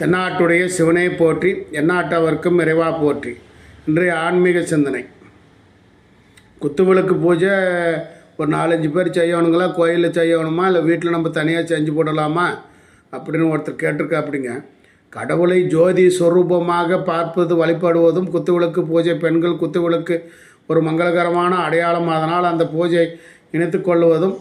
தென்னாட்டுடைய சிவனை போற்றி எந்நாட்டவர்க்கும் இறைவா போற்றி. இன்றைய ஆன்மீக சிந்தனை. குத்துவிளக்கு பூஜை ஒரு நாலஞ்சு பேர் செய்யணுங்களா? கோயிலில் செய்யணுமா? இல்லை வீட்டில் நம்ம தனியாக செஞ்சு போடலாமா? அப்படின்னு ஒருத்தர் கேட்டிருக்கா அப்படிங்க கடவுளை ஜோதி ஸ்வரூபமாக பார்ப்பது வழிபடுவதும் குத்துவிளக்கு பூஜை. பெண்கள் குத்துவிளக்கு ஒரு மங்களகரமான அடையாளம். அதனால் அந்த பூஜை இணைத்து கொள்வதும்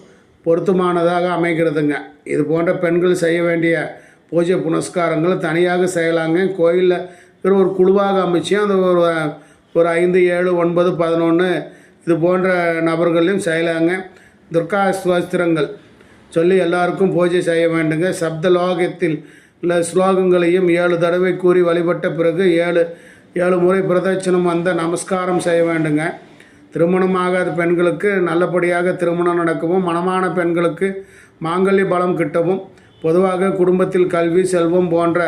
பொருத்தமானதாக அமைகிறதுங்க. இது போன்ற பெண்கள் செய்ய வேண்டிய பூஜை புனஸ்காரங்கள் தனியாக செய்யலாங்க. கோயிலில் இருக்கிற ஒரு குழுவாக அமைச்சு அந்த ஒரு ஒரு ஐந்து ஏழு ஒன்பது பதினொன்று இது போன்ற நபர்களையும் செய்யலாங்க. துர்கா ஸ்தோத்திரங்கள் சொல்லி எல்லாருக்கும் பூஜை செய்ய வேண்டுங்க. சப்த லோகத்தில் உள்ள ஸ்லோகங்களையும் ஏழு தடவை கூறி வழிபட்ட பிறகு ஏழு ஏழு முறை பிரதட்சணம் வந்த நமஸ்காரம் செய்ய வேண்டுங்க. திருமணம் ஆகாத பெண்களுக்கு நல்லபடியாக திருமணம் நடக்கவும் மணமான பெண்களுக்கு மாங்கல்ய பலம் கிட்டவும் பொதுவாக குடும்பத்தில் கல்வி செல்வம் போன்ற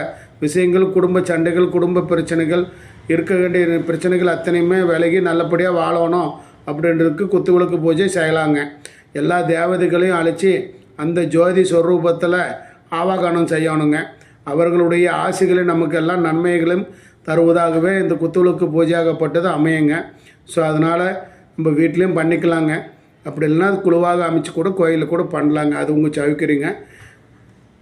விஷயங்கள் குடும்ப சண்டைகள் குடும்ப பிரச்சனைகள் இருக்க வேண்டிய பிரச்சனைகள் அத்தனையுமே விலகி நல்லபடியாக வாழணும் அப்படின்றதுக்கு குத்துவிளக்கு பூஜை செய்யலாங்க. எல்லா தேவதைகளையும் அழைச்சி அந்த ஜோதி ஸ்வரூபத்தில் ஆவாகனம் செய்யணுங்க. அவர்களுடைய ஆசைகளை நமக்கெல்லாம் நன்மைகளும் தருவதாகவே இந்த குத்துவிளக்கு பூஜையாகப்பட்டது அமையுங்க. ஸோ அதனால் நம்ம வீட்லேயும் பண்ணிக்கலாங்க. அப்படி இல்லைன்னா அது குழுவாக அமைச்சு கூட கோயிலில் கூட பண்ணலாங்க. அது உங்கள் சவிக்கிறீங்க